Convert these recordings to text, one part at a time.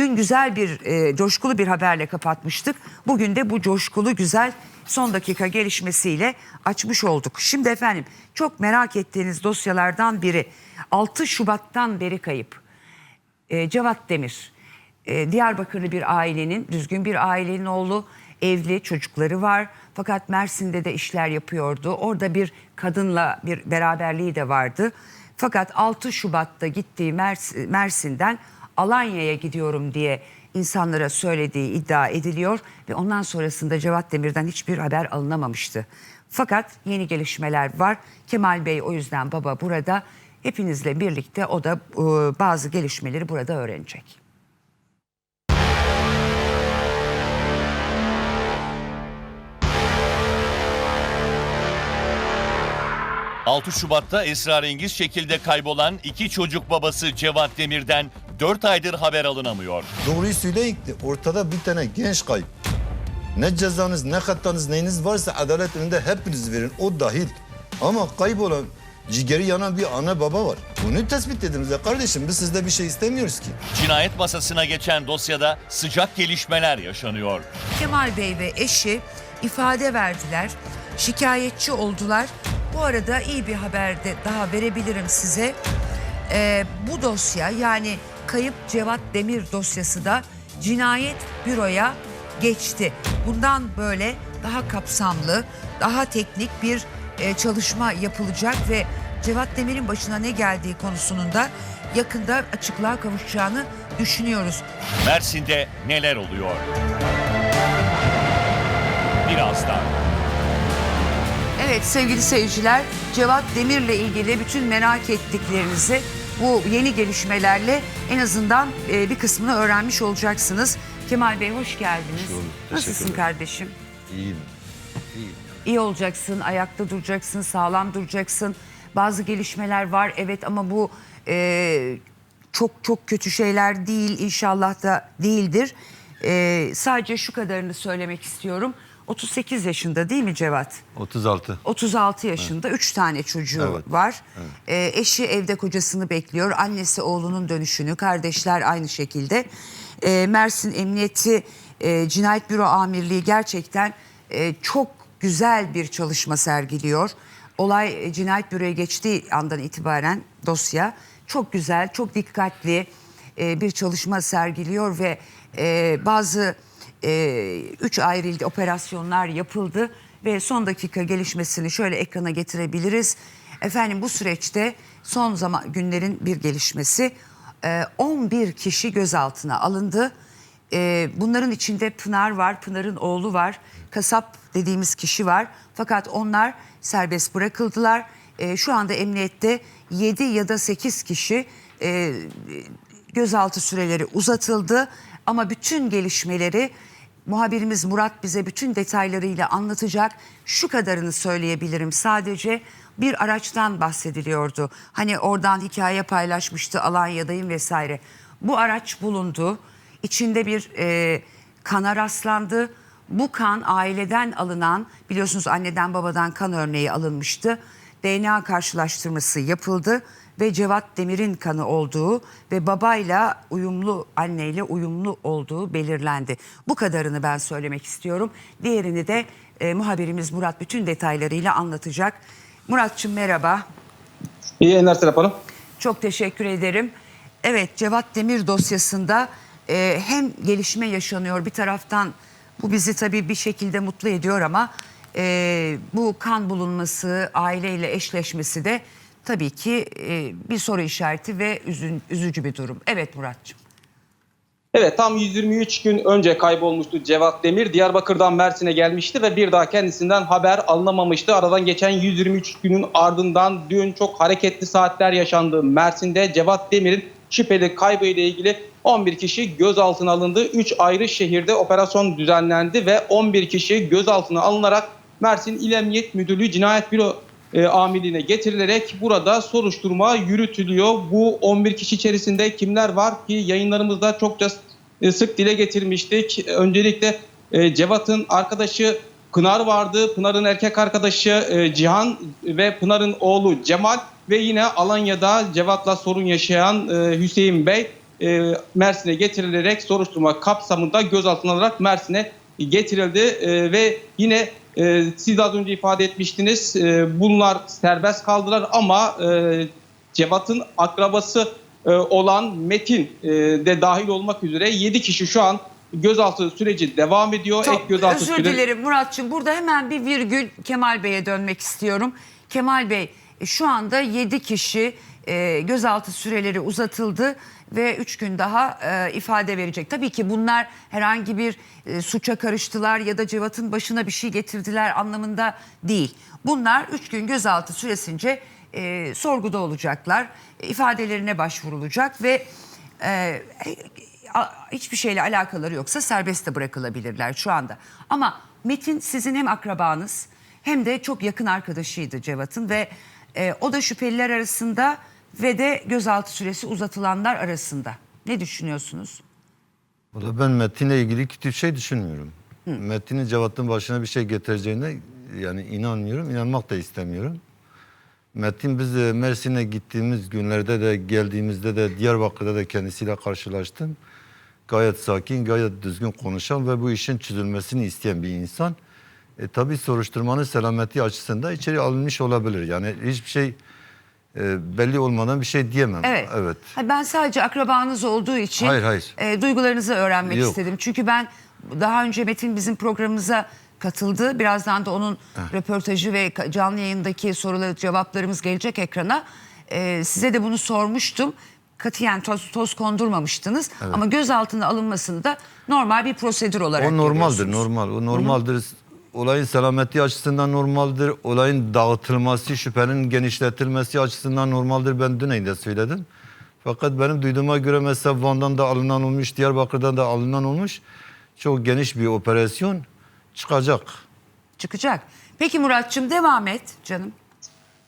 Dün güzel bir, e, coşkulu bir haberle kapatmıştık. Bugün de bu coşkulu güzel son dakika gelişmesiyle açmış olduk. Şimdi efendim çok merak ettiğiniz dosyalardan biri 6 Şubat'tan beri kayıp. E, Cevat Demir. E, Diyarbakırlı bir ailenin, düzgün bir ailenin oğlu, evli, çocukları var. Fakat Mersin'de de işler yapıyordu. Orada bir kadınla bir beraberliği de vardı. Fakat 6 Şubat'ta gittiği Mers- Mersin'den Alanya'ya gidiyorum diye insanlara söylediği iddia ediliyor ve ondan sonrasında Cevat Demir'den hiçbir haber alınamamıştı. Fakat yeni gelişmeler var. Kemal Bey o yüzden baba burada. Hepinizle birlikte o da e, bazı gelişmeleri burada öğrenecek. 6 Şubat'ta esrarengiz şekilde kaybolan iki çocuk babası Cevat Demir'den 4 aydır haber alınamıyor. Doğruyu söyleyin ki ortada bir tane genç kayıp. Ne cezanız, ne hatanız, neyiniz varsa adalet önünde hepiniz verin. O dahil. Ama kaybolan, ciğeri yanan bir ana baba var. Bunu tespit ediniz ya kardeşim. Biz sizde bir şey istemiyoruz ki. Cinayet masasına geçen dosyada sıcak gelişmeler yaşanıyor. Kemal Bey ve eşi ifade verdiler. Şikayetçi oldular. Bu arada iyi bir haber de daha verebilirim size. Ee, bu dosya yani kayıp Cevat Demir dosyası da cinayet büroya geçti. Bundan böyle daha kapsamlı, daha teknik bir e, çalışma yapılacak ve Cevat Demir'in başına ne geldiği konusunun da yakında açıklığa kavuşacağını düşünüyoruz. Mersin'de neler oluyor? Birazdan. Evet sevgili seyirciler Cevat Demir'le ilgili bütün merak ettiklerinizi bu yeni gelişmelerle en azından e, bir kısmını öğrenmiş olacaksınız. Kemal Bey hoş geldiniz. Nasılsın kardeşim? İyiyim. İyi olacaksın, ayakta duracaksın, sağlam duracaksın. Bazı gelişmeler var evet ama bu e, çok çok kötü şeyler değil inşallah da değildir. E, sadece şu kadarını söylemek istiyorum. 38 yaşında değil mi Cevat? 36. 36 yaşında, 3 tane çocuğu Evet, var. Ee, eşi evde kocasını bekliyor. Annesi oğlunun dönüşünü, kardeşler aynı şekilde. Ee, Mersin Emniyeti e, Cinayet Büro Amirliği gerçekten e, çok güzel bir çalışma sergiliyor. Olay e, Cinayet Büro'ya geçtiği andan itibaren dosya çok güzel, çok dikkatli e, bir çalışma sergiliyor ve e, bazı e, üç ayrı operasyonlar yapıldı ve son dakika gelişmesini şöyle ekrana getirebiliriz. Efendim bu süreçte son zaman günlerin bir gelişmesi e, 11 kişi gözaltına alındı. E, bunların içinde Pınar var, Pınar'ın oğlu var, kasap dediğimiz kişi var. Fakat onlar serbest bırakıldılar. E, şu anda emniyette 7 ya da 8 kişi e, gözaltı süreleri uzatıldı. Ama bütün gelişmeleri muhabirimiz Murat bize bütün detaylarıyla anlatacak. Şu kadarını söyleyebilirim sadece bir araçtan bahsediliyordu. Hani oradan hikaye paylaşmıştı Alanya'dayım vesaire. Bu araç bulundu. İçinde bir e, kana rastlandı. Bu kan aileden alınan biliyorsunuz anneden babadan kan örneği alınmıştı. DNA karşılaştırması yapıldı ve Cevat Demir'in kanı olduğu ve babayla uyumlu anneyle uyumlu olduğu belirlendi. Bu kadarını ben söylemek istiyorum. Diğerini de e, muhabirimiz Murat bütün detaylarıyla anlatacak. Muratçım merhaba. İyi yayınlar Serap Hanım. Çok teşekkür ederim. Evet Cevat Demir dosyasında e, hem gelişme yaşanıyor bir taraftan bu bizi tabii bir şekilde mutlu ediyor ama e, bu kan bulunması aileyle eşleşmesi de tabii ki e, bir soru işareti ve üzün, üzücü bir durum. Evet Muratçım. Evet tam 123 gün önce kaybolmuştu Cevat Demir. Diyarbakır'dan Mersin'e gelmişti ve bir daha kendisinden haber alınamamıştı. Aradan geçen 123 günün ardından dün çok hareketli saatler yaşandı. Mersin'de Cevat Demir'in şüpheli kaybı ile ilgili 11 kişi gözaltına alındı. 3 ayrı şehirde operasyon düzenlendi ve 11 kişi gözaltına alınarak Mersin İl Emniyet Müdürlüğü Cinayet Büro e, amirliğine getirilerek burada soruşturma yürütülüyor. Bu 11 kişi içerisinde kimler var ki yayınlarımızda çokça e, sık dile getirmiştik. Öncelikle e, Cevat'ın arkadaşı Pınar vardı. Pınar'ın erkek arkadaşı e, Cihan ve Pınar'ın oğlu Cemal ve yine Alanya'da Cevat'la sorun yaşayan e, Hüseyin Bey. e, Mersin'e getirilerek soruşturma kapsamında gözaltına alarak Mersin'e getirildi E, ve yine e, siz az önce ifade etmiştiniz e, bunlar serbest kaldılar ama e, Cevat'ın akrabası e, olan Metin e, de dahil olmak üzere 7 kişi şu an gözaltı süreci devam ediyor. Ek Çok gözaltı özür süreci- dilerim Muratçım. Burada hemen bir virgül Kemal Bey'e dönmek istiyorum. Kemal Bey e, şu anda 7 kişi e, gözaltı süreleri uzatıldı ve 3 gün daha e, ifade verecek. Tabii ki bunlar herhangi bir e, suça karıştılar ya da Cevat'ın başına bir şey getirdiler anlamında değil. Bunlar 3 gün gözaltı süresince e, sorguda olacaklar. E, ifadelerine başvurulacak ve e, hiçbir şeyle alakaları yoksa serbest de bırakılabilirler şu anda. Ama Metin sizin hem akrabanız hem de çok yakın arkadaşıydı Cevat'ın ve e, o da şüpheliler arasında ve de gözaltı süresi uzatılanlar arasında. Ne düşünüyorsunuz? Valla ben Metin'le ilgili kötü bir şey düşünmüyorum. Metin'in Cevat'ın başına bir şey getireceğine yani inanmıyorum, inanmak da istemiyorum. Metin biz de Mersin'e gittiğimiz günlerde de geldiğimizde de Diyarbakır'da da kendisiyle karşılaştım. Gayet sakin, gayet düzgün konuşan ve bu işin çözülmesini isteyen bir insan. E, tabii soruşturmanın selameti açısından içeri alınmış olabilir. Yani hiçbir şey e, belli olmadan bir şey diyemem. Evet. Evet. Ha, Ben sadece akrabanız olduğu için Hayır, hayır. e, duygularınızı öğrenmek Yok. istedim. Çünkü ben daha önce Metin bizim programımıza katıldı. Birazdan da onun röportajı ve ka- canlı yayındaki soruları cevaplarımız gelecek ekrana. E, size de bunu sormuştum. Katiyen toz, toz kondurmamıştınız. Ama gözaltına alınmasını da normal bir prosedür olarak O normaldir, görüyorsunuz. normal. O normaldir. Olayın selameti açısından normaldir. Olayın dağıtılması, şüphenin genişletilmesi açısından normaldir. Ben dün de söyledim. Fakat benim duyduğuma göre mesela Van'dan da alınan olmuş, Diyarbakır'dan da alınan olmuş. Çok geniş bir operasyon çıkacak. Çıkacak. Peki Muratçım devam et canım.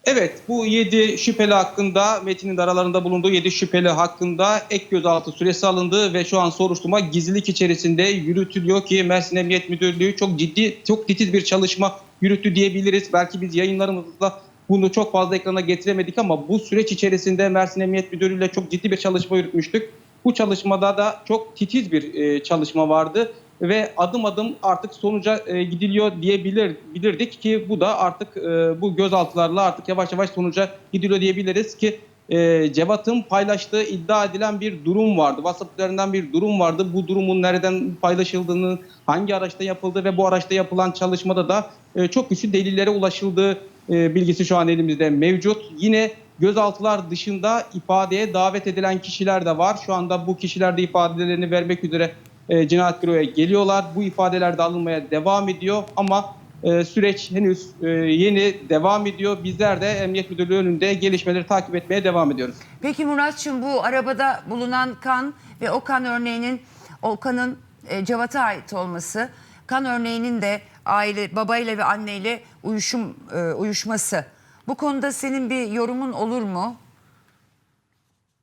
Evet bu 7 şüpheli hakkında Metin'in de aralarında bulunduğu 7 şüpheli hakkında ek gözaltı süresi alındı ve şu an soruşturma gizlilik içerisinde yürütülüyor ki Mersin Emniyet Müdürlüğü çok ciddi çok titiz bir çalışma yürüttü diyebiliriz. Belki biz yayınlarımızda bunu çok fazla ekrana getiremedik ama bu süreç içerisinde Mersin Emniyet Müdürlüğü ile çok ciddi bir çalışma yürütmüştük. Bu çalışmada da çok titiz bir e, çalışma vardı ve adım adım artık sonuca e, gidiliyor diyebilir bilirdik ki bu da artık e, bu gözaltılarla artık yavaş yavaş sonuca gidiliyor diyebiliriz ki e, Cevat'ın paylaştığı iddia edilen bir durum vardı. WhatsApp bir durum vardı. Bu durumun nereden paylaşıldığını, hangi araçta yapıldığı ve bu araçta yapılan çalışmada da e, çok güçlü delillere ulaşıldığı e, bilgisi şu an elimizde mevcut. Yine gözaltılar dışında ifadeye davet edilen kişiler de var. Şu anda bu kişiler de ifadelerini vermek üzere e, cinayet büroya geliyorlar. Bu ifadeler de alınmaya devam ediyor ama e, süreç henüz e, yeni devam ediyor. Bizler de Emniyet Müdürlüğü önünde gelişmeleri takip etmeye devam ediyoruz. Peki Muratçım bu arabada bulunan kan ve o kan örneğinin o kanın e, Cevat'a ait olması, kan örneğinin de aile babayla ve anneyle uyuşum e, uyuşması. Bu konuda senin bir yorumun olur mu?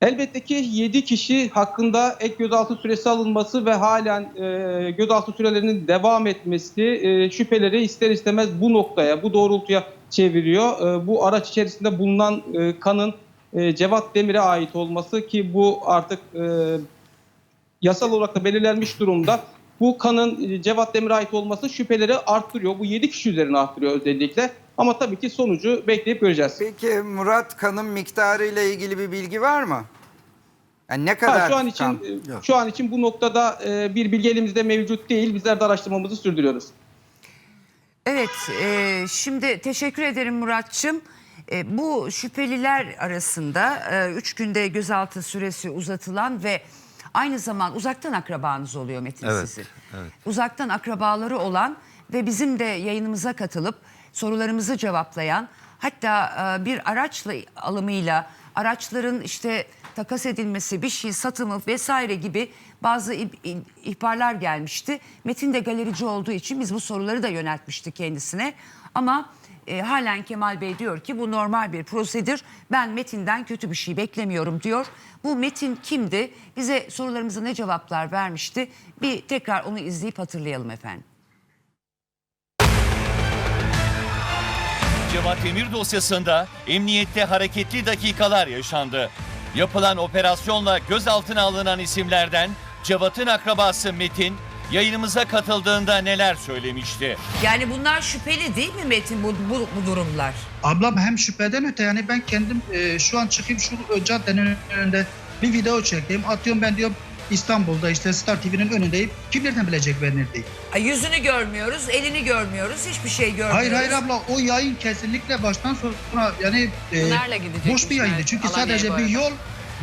Elbette ki 7 kişi hakkında ek gözaltı süresi alınması ve halen e, gözaltı sürelerinin devam etmesi e, şüpheleri ister istemez bu noktaya, bu doğrultuya çeviriyor. E, bu araç içerisinde bulunan e, kanın e, Cevat Demir'e ait olması ki bu artık e, yasal olarak da belirlenmiş durumda. Bu kanın e, Cevat Demir'e ait olması şüpheleri arttırıyor. Bu 7 kişi üzerine arttırıyor özellikle. Ama tabii ki sonucu bekleyip göreceğiz. Peki Murat kanın miktarı ile ilgili bir bilgi var mı? Yani ne Ha, kadar şu an için kan? e, şu an için bu noktada e, bir bilgi elimizde mevcut değil. Bizler de araştırmamızı sürdürüyoruz. Evet, e, şimdi teşekkür ederim Muratçım. E, bu şüpheliler arasında 3 günde gözaltı süresi uzatılan ve aynı zaman uzaktan akrabanız oluyor Metin Evet, sizin. evet. Uzaktan akrabaları olan ve bizim de yayınımıza katılıp sorularımızı cevaplayan hatta e, bir araçla alımıyla araçların işte takas edilmesi, bir şey satımı vesaire gibi bazı ih- ih- ihbarlar gelmişti. Metin de galerici olduğu için biz bu soruları da yöneltmiştik kendisine. Ama e, halen Kemal Bey diyor ki bu normal bir prosedür. Ben Metin'den kötü bir şey beklemiyorum diyor. Bu Metin kimdi? Bize sorularımıza ne cevaplar vermişti? Bir tekrar onu izleyip hatırlayalım efendim. Cevat Demir dosyasında emniyette hareketli dakikalar yaşandı. Yapılan operasyonla gözaltına alınan isimlerden Cevat'ın akrabası Metin yayınımıza katıldığında neler söylemişti? Yani bunlar şüpheli değil mi Metin bu, bu, bu durumlar? Ablam hem şüpheden öte yani ben kendim e, şu an çıkayım şu caddenin önünde bir video çekeyim. Atıyorum ben diyorum İstanbul'da işte Star TV'nin önündeyüm. Kim nereden bilecek ben neredeyim? Ay, Yüzünü görmüyoruz, elini görmüyoruz, hiçbir şey görmüyoruz. Hayır hayır abla o yayın kesinlikle baştan sona yani e, Pınar'la boş bir yayındı. Çünkü Alanya'ya sadece bir arada. yol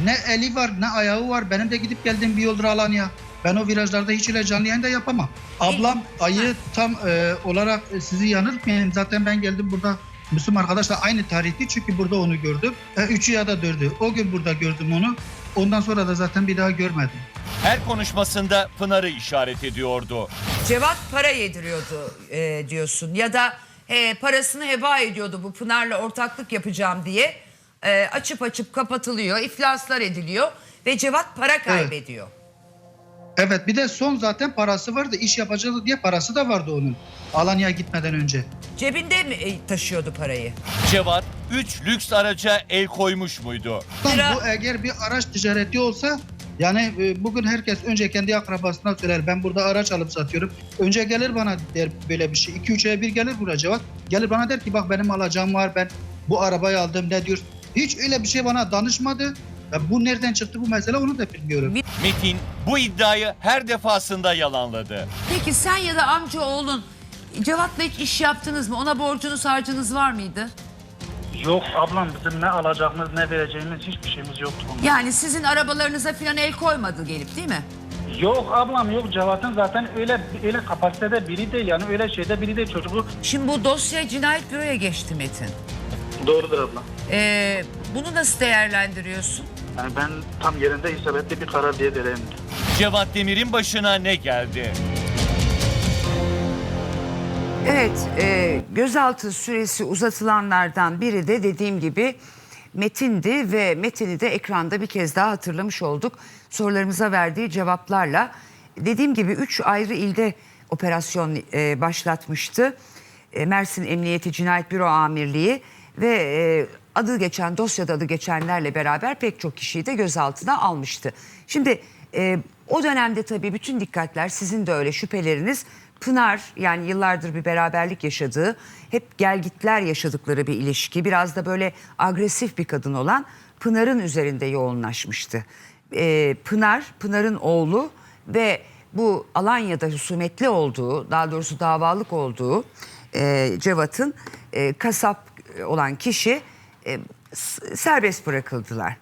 ne eli var ne ayağı var. Benim de gidip geldiğim bir yoldur Alanya. Ben o virajlarda hiç öyle canlı yayın da yapamam. Ablam ayı tam e, olarak e, sizi yanıltmayayım. Zaten ben geldim burada Müslüm arkadaşla aynı tarihti çünkü burada onu gördüm. E, üçü ya da dördü. O gün burada gördüm onu. Ondan sonra da zaten bir daha görmedim. Her konuşmasında Pınar'ı işaret ediyordu. Cevat para yediriyordu e, diyorsun ya da e, parasını heba ediyordu bu Pınar'la ortaklık yapacağım diye. E, açıp açıp kapatılıyor, iflaslar ediliyor ve Cevat para kaybediyor. Evet bir de son zaten parası vardı. İş yapacağız diye parası da vardı onun. Alanya'ya gitmeden önce. Cebinde mi e, taşıyordu parayı? Cevat 3 lüks araca el koymuş muydu? Tam bu eğer bir araç ticareti olsa yani e, bugün herkes önce kendi akrabasına söyler ben burada araç alıp satıyorum. Önce gelir bana der böyle bir şey. 2-3 aya bir gelir buraya cevap. Gelir bana der ki bak benim alacağım var ben bu arabayı aldım ne diyor. Hiç öyle bir şey bana danışmadı. Ya bu nereden çıktı bu mesele onu da bilmiyorum. Metin bu iddiayı her defasında yalanladı. Peki sen ya da amca oğlun Cevat'la hiç iş yaptınız mı? Ona borcunuz harcınız var mıydı? Yok ablam bizim ne alacağımız ne vereceğimiz hiçbir şeyimiz yoktu bunun. Yani sizin arabalarınıza falan el koymadı gelip değil mi? Yok ablam yok Cevat'ın zaten öyle öyle kapasitede biri değil yani öyle şeyde biri değil çocuğu. Şimdi bu dosya cinayet büroya geçti Metin. Doğrudur abla. Ee, bunu nasıl değerlendiriyorsun? Yani ben tam yerinde isabetli bir karar diye dereyim. Cevat Demir'in başına ne geldi? Evet, e, gözaltı süresi uzatılanlardan biri de dediğim gibi Metin'di ve Metin'i de ekranda bir kez daha hatırlamış olduk. Sorularımıza verdiği cevaplarla. Dediğim gibi üç ayrı ilde operasyon e, başlatmıştı. E, Mersin Emniyeti Cinayet Büro Amirliği ve e, adı geçen dosyada adı geçenlerle beraber pek çok kişiyi de gözaltına almıştı. Şimdi e, o dönemde tabii bütün dikkatler sizin de öyle şüpheleriniz Pınar yani yıllardır bir beraberlik yaşadığı, hep gelgitler yaşadıkları bir ilişki, biraz da böyle agresif bir kadın olan Pınar'ın üzerinde yoğunlaşmıştı. Ee, Pınar, Pınar'ın oğlu ve bu Alanya'da husumetli olduğu, daha doğrusu davalık olduğu e, Cevat'ın e, kasap olan kişi e, serbest bırakıldılar.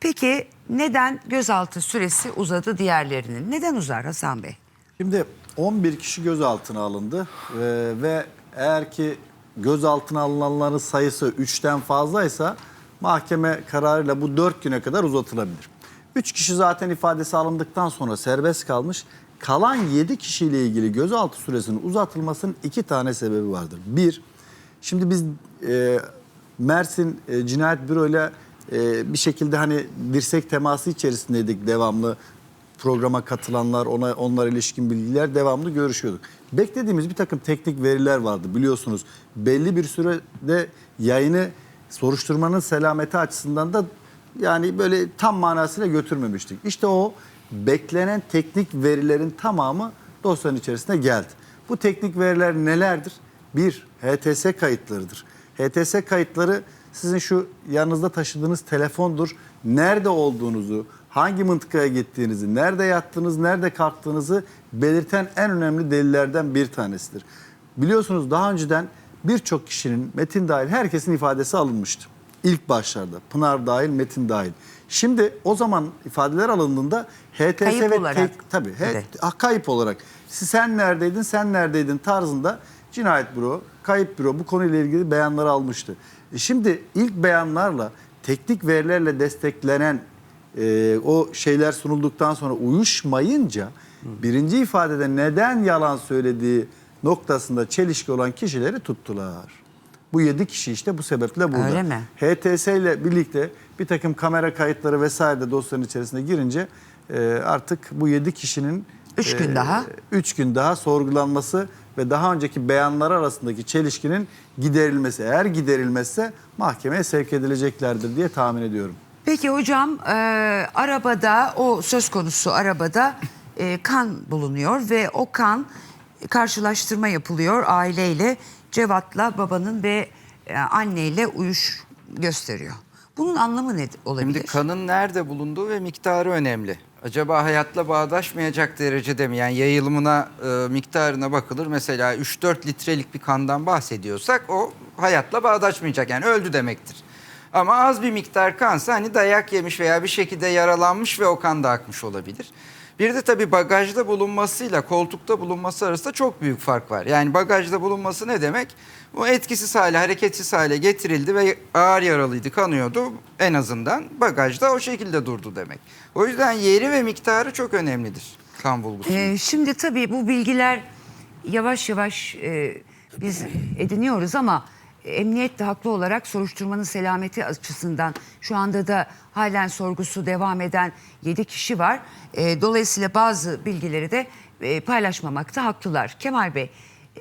Peki neden gözaltı süresi uzadı diğerlerinin? Neden uzar Hasan Bey? Şimdi 11 kişi gözaltına alındı Ee, ve eğer ki gözaltına alınanların sayısı 3'ten fazlaysa mahkeme kararıyla bu 4 güne kadar uzatılabilir. 3 kişi zaten ifadesi alındıktan sonra serbest kalmış. Kalan 7 kişiyle ilgili gözaltı süresinin uzatılmasının iki tane sebebi vardır. Bir, şimdi biz e, Mersin e, Cinayet Büro ile bir şekilde hani dirsek teması içerisindeydik devamlı programa katılanlar, ona onlar ilişkin bilgiler devamlı görüşüyorduk. Beklediğimiz bir takım teknik veriler vardı biliyorsunuz. Belli bir sürede yayını soruşturmanın selameti açısından da yani böyle tam manasıyla götürmemiştik. İşte o beklenen teknik verilerin tamamı dosyanın içerisine geldi. Bu teknik veriler nelerdir? Bir, HTS kayıtlarıdır. HTS kayıtları sizin şu yanınızda taşıdığınız telefondur. Nerede olduğunuzu, hangi mıntıkaya gittiğinizi, nerede yattığınız, nerede kalktığınızı belirten en önemli delillerden bir tanesidir. Biliyorsunuz daha önceden birçok kişinin, Metin dahil herkesin ifadesi alınmıştı. İlk başlarda. Pınar dahil, Metin dahil. Şimdi o zaman ifadeler alındığında HTS Kayıp ve olarak tek, tabii. Ah, kayıp olarak. Sen neredeydin, sen neredeydin tarzında cinayet büro, kayıp büro bu konuyla ilgili beyanları almıştı. E şimdi ilk beyanlarla, teknik verilerle desteklenen e, o şeyler sunulduktan sonra uyuşmayınca birinci ifadede neden yalan söylediği noktasında çelişki olan kişileri tuttular. Bu yedi kişi işte bu sebeple burada. Öyle mi? HTS ile birlikte bir takım kamera kayıtları vesaire de dosyanın içerisine girince e, artık bu yedi kişinin Üç gün e, daha. üç gün daha sorgulanması ve daha önceki beyanlar arasındaki çelişkinin giderilmesi. Eğer giderilmezse mahkemeye sevk edileceklerdir diye tahmin ediyorum. Peki hocam e, arabada o söz konusu arabada e, kan bulunuyor ve o kan karşılaştırma yapılıyor aileyle Cevat'la babanın ve e, anneyle uyuş gösteriyor. Bunun anlamı ne olabilir? Şimdi kanın nerede bulunduğu ve miktarı önemli. Acaba hayatla bağdaşmayacak derecede mi? Yani yayılımına, e, miktarına bakılır. Mesela 3-4 litrelik bir kandan bahsediyorsak o hayatla bağdaşmayacak. Yani öldü demektir. Ama az bir miktar kansa hani dayak yemiş veya bir şekilde yaralanmış ve o kan da akmış olabilir. Bir de tabii bagajda bulunmasıyla koltukta bulunması arasında çok büyük fark var. Yani bagajda bulunması ne demek? Bu etkisiz hale, hareketsiz hale getirildi ve ağır yaralıydı, kanıyordu. En azından bagajda o şekilde durdu demek. O yüzden yeri ve miktarı çok önemlidir kan bulgusunun. Ee, şimdi tabii bu bilgiler yavaş yavaş e, biz ediniyoruz ama emniyet de haklı olarak soruşturmanın selameti açısından şu anda da halen sorgusu devam eden 7 kişi var. E, dolayısıyla bazı bilgileri de e, paylaşmamakta haklılar. Kemal Bey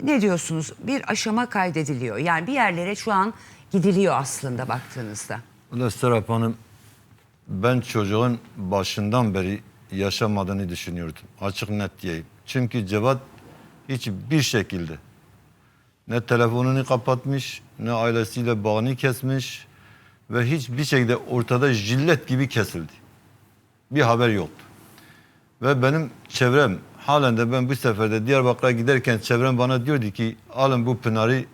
ne diyorsunuz? Bir aşama kaydediliyor. Yani bir yerlere şu an gidiliyor aslında baktığınızda. Ulan Serap Hanım, ben çocuğun başından beri yaşamadığını düşünüyordum. Açık net diyeyim. Çünkü Cevat hiçbir şekilde ne telefonunu kapatmış, ne ailesiyle bağını kesmiş ve hiçbir şekilde ortada jillet gibi kesildi. Bir haber yoktu. Ve benim çevrem, halen de ben bu seferde Diyarbakır'a giderken çevrem bana diyordu ki alın bu Pınar'ı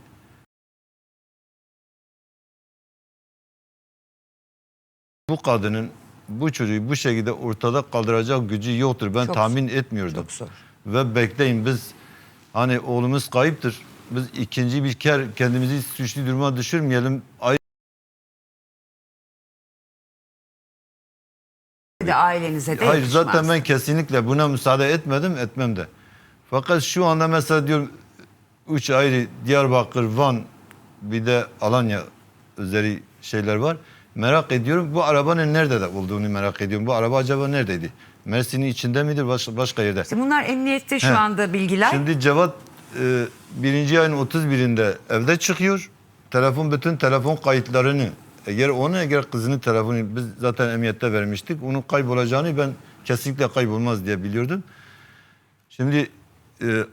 bu kadının bu çocuğu bu şekilde ortada kaldıracak gücü yoktur. Ben Çok tahmin etmiyordum. çok zor. Ve bekleyin biz hani oğlumuz kayıptır. Biz ikinci bir kere kendimizi suçlu duruma düşürmeyelim. Ay de ailenize de Hayır yakışmaz. zaten ben kesinlikle buna müsaade etmedim, etmem de. Fakat şu anda mesela diyorum üç ayrı Diyarbakır, Van bir de Alanya üzeri şeyler var. Merak ediyorum bu arabanın nerede de olduğunu merak ediyorum. Bu araba acaba neredeydi? Mersin'in içinde midir başka, başka yerde? İşte bunlar emniyette şu He. anda bilgiler. Şimdi Cevat e, birinci ayın 31'inde evde çıkıyor. Telefon bütün telefon kayıtlarını eğer onu eğer kızının telefonu biz zaten emniyette vermiştik. Onun kaybolacağını ben kesinlikle kaybolmaz diye biliyordum. Şimdi e,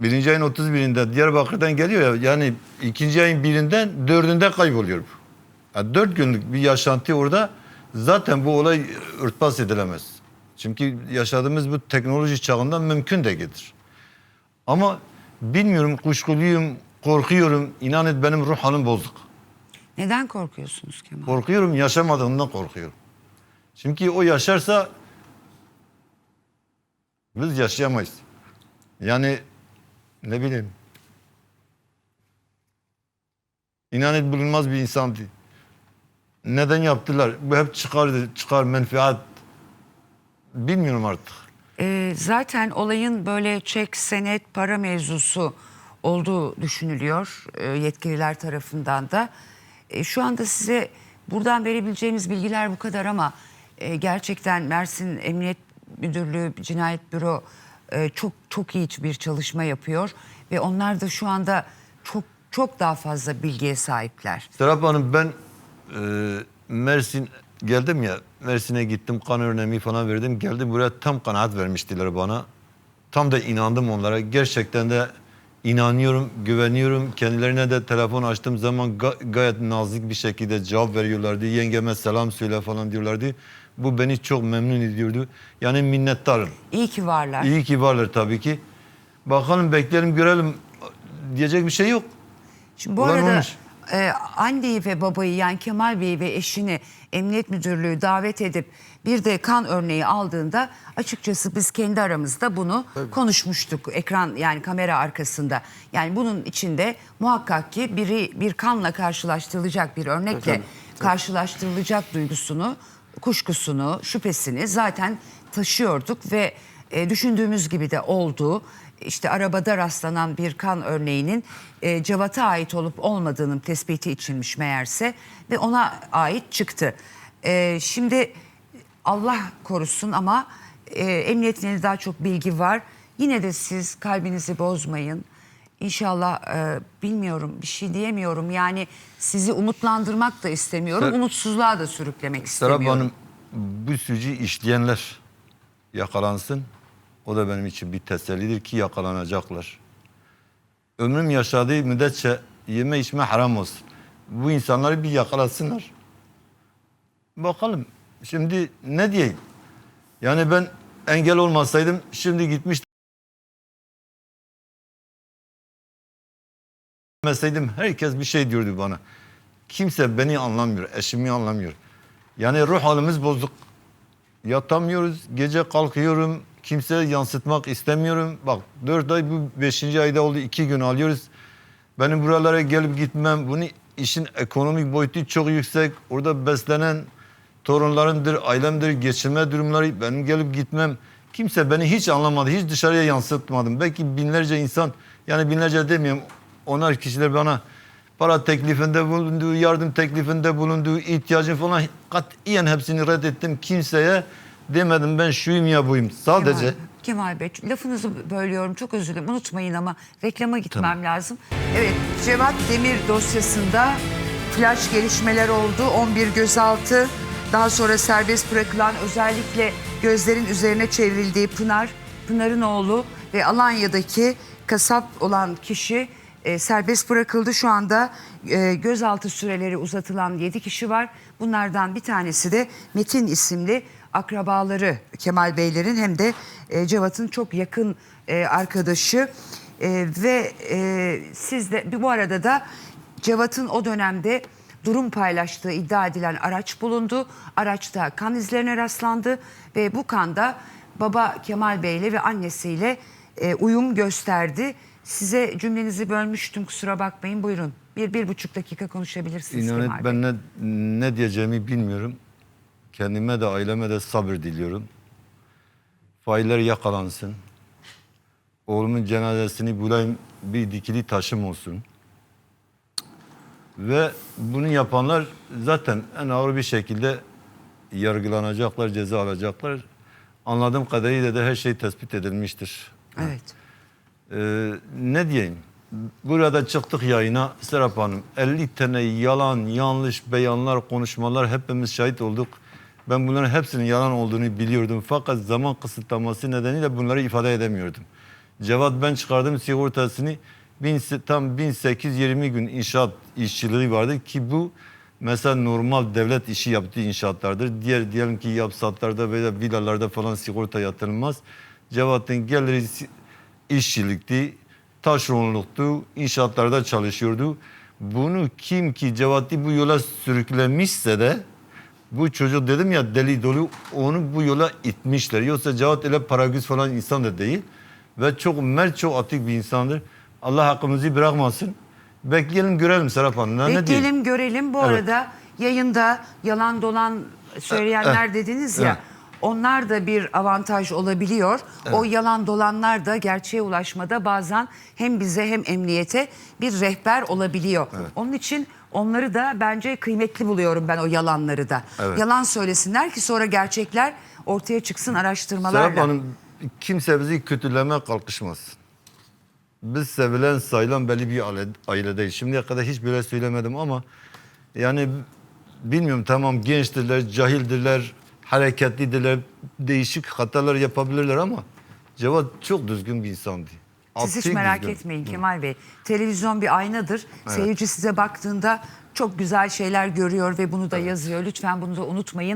birinci ayın 31'inde Diyarbakır'dan geliyor ya yani ikinci ayın birinden dördünde kayboluyor. bu. Yani dört günlük bir yaşantı orada zaten bu olay örtbas edilemez. Çünkü yaşadığımız bu teknoloji çağından mümkün de gelir. Ama bilmiyorum kuşkuluyum, korkuyorum. İnan et benim ruh halim bozuk. Neden korkuyorsunuz Kemal? Korkuyorum yaşamadığımdan korkuyorum. Çünkü o yaşarsa biz yaşayamayız. Yani ne bileyim. İnan et bulunmaz bir insandı. Neden yaptılar? Bu hep çıkardı, çıkar menfaat. Bilmiyorum artık. Ee, zaten olayın böyle çek, senet, para mevzusu olduğu düşünülüyor e, yetkililer tarafından da. E, şu anda size buradan verebileceğimiz bilgiler bu kadar ama e, gerçekten Mersin Emniyet Müdürlüğü Cinayet Büro e, çok çok iyi bir çalışma yapıyor ve onlar da şu anda çok çok daha fazla bilgiye sahipler. Serap Hanım ben e, Mersin geldim ya Mersin'e gittim kan örneğimi falan verdim. Geldim buraya tam kanaat vermiştiler bana. Tam da inandım onlara. Gerçekten de inanıyorum, güveniyorum. Kendilerine de telefon açtığım zaman ga- gayet nazik bir şekilde cevap veriyorlardı. Yengeme selam söyle falan diyorlardı. Bu beni çok memnun ediyordu. Yani minnettarım. İyi ki varlar. İyi ki varlar tabii ki. Bakalım bekleyelim görelim. Diyecek bir şey yok. Şimdi bu Olan arada olmuş. E, anneyi ve babayı yani Kemal Bey'i ve eşini Emniyet Müdürlüğü davet edip bir de kan örneği aldığında açıkçası biz kendi aramızda bunu konuşmuştuk ekran yani kamera arkasında. Yani bunun içinde muhakkak ki biri bir kanla karşılaştırılacak bir örnekle karşılaştırılacak duygusunu, kuşkusunu, şüphesini zaten taşıyorduk ve e, düşündüğümüz gibi de oldu. İşte arabada rastlanan bir kan örneğinin e, Cevat'a ait olup olmadığının tespiti içinmiş meğerse ve ona ait çıktı. E, şimdi Allah korusun ama e, emniyetin daha çok bilgi var. Yine de siz kalbinizi bozmayın. İnşallah e, bilmiyorum bir şey diyemiyorum. Yani sizi umutlandırmak da istemiyorum. Ser- Umutsuzluğa da sürüklemek Serap istemiyorum. Hanım bu suçu işleyenler yakalansın. O da benim için bir tesellidir ki yakalanacaklar. Ömrüm yaşadığı müddetçe yeme içme haram olsun. Bu insanları bir yakalasınlar. Bakalım şimdi ne diyeyim? Yani ben engel olmasaydım şimdi gitmiş Meseydim herkes bir şey diyordu bana. Kimse beni anlamıyor, eşimi anlamıyor. Yani ruh halimiz bozuk. Yatamıyoruz, gece kalkıyorum, kimseye yansıtmak istemiyorum. Bak dört ay bu beşinci ayda oldu, iki gün alıyoruz. Benim buralara gelip gitmem, bunu işin ekonomik boyutu çok yüksek. Orada beslenen torunlarımdır, ailemdir, geçinme durumları benim gelip gitmem. Kimse beni hiç anlamadı, hiç dışarıya yansıtmadım. Belki binlerce insan, yani binlerce demiyorum, onar kişiler bana para teklifinde bulundu, yardım teklifinde bulundu, ihtiyacım falan katiyen hepsini reddettim. Kimseye demedim ben şuyum ya buyum. Sadece Kemal, Kemal Bey lafınızı bölüyorum çok özür dilerim unutmayın ama reklama gitmem lazım. Evet Cevat Demir dosyasında flash gelişmeler oldu 11 gözaltı daha sonra serbest bırakılan özellikle gözlerin üzerine çevrildiği Pınar, Pınar'ın oğlu ve Alanya'daki kasap olan kişi e, serbest bırakıldı. Şu anda e, gözaltı süreleri uzatılan 7 kişi var. Bunlardan bir tanesi de Metin isimli akrabaları Kemal Beylerin hem de e, Cevat'ın çok yakın e, arkadaşı. E, ve e, siz de bu arada da Cevat'ın o dönemde durum paylaştığı iddia edilen araç bulundu. Araçta kan izlerine rastlandı ve bu kanda baba Kemal Bey'le ve annesiyle e, uyum gösterdi. Size cümlenizi bölmüştüm kusura bakmayın buyurun. Bir, bir buçuk dakika konuşabilirsiniz İnan et Kemal Bey. ben ne, ne diyeceğimi bilmiyorum. Kendime de aileme de sabır diliyorum. Failler yakalansın. Oğlumun cenazesini bulayım bir dikili taşım olsun. Ve bunu yapanlar zaten en ağır bir şekilde yargılanacaklar, ceza alacaklar. Anladığım kadarıyla da her şey tespit edilmiştir. Evet. Ee, ne diyeyim? Burada çıktık yayına Serap Hanım. 50 tane yalan, yanlış beyanlar, konuşmalar hepimiz şahit olduk. Ben bunların hepsinin yalan olduğunu biliyordum. Fakat zaman kısıtlaması nedeniyle bunları ifade edemiyordum. Cevat ben çıkardım sigortasını bin, tam 1820 gün inşaat işçiliği vardı ki bu mesela normal devlet işi yaptığı inşaatlardır. Diğer diyelim ki yapsatlarda veya villalarda falan sigorta yatırılmaz. Cevat'ın geliri işçilikti, taşeronluktu, inşaatlarda çalışıyordu. Bunu kim ki Cevat'ı bu yola sürüklemişse de bu çocuk dedim ya deli dolu onu bu yola itmişler. Yoksa Cevat öyle paragüz falan insan da değil. Ve çok mert, çok atik bir insandır. Allah hakkımızı bırakmasın. Bekleyelim görelim Serap Hanım. Ne diyeyim? Bekleyelim görelim. Bu Evet. arada yayında yalan dolan söyleyenler dediniz ya. evet. Onlar da bir avantaj olabiliyor. O yalan dolanlar da gerçeğe ulaşmada bazen hem bize hem emniyete bir rehber olabiliyor. Onun için onları da bence kıymetli buluyorum ben o yalanları da. Evet. Yalan söylesinler ki sonra gerçekler ortaya çıksın araştırmalarla. Serap Hanım kimse bizi kötüleme kalkışmaz. Biz sevilen sayılan belli bir aile, ailedeyiz. Şimdiye kadar hiç böyle söylemedim ama yani bilmiyorum tamam gençtirler, cahildirler, hareketlidirler, değişik hatalar yapabilirler ama Cevat çok düzgün bir insandı. Siz hiç Atik merak etmeyin Kemal Bey. Televizyon bir aynadır. Seyirci size baktığında çok güzel şeyler görüyor ve bunu da yazıyor. Lütfen bunu da unutmayın.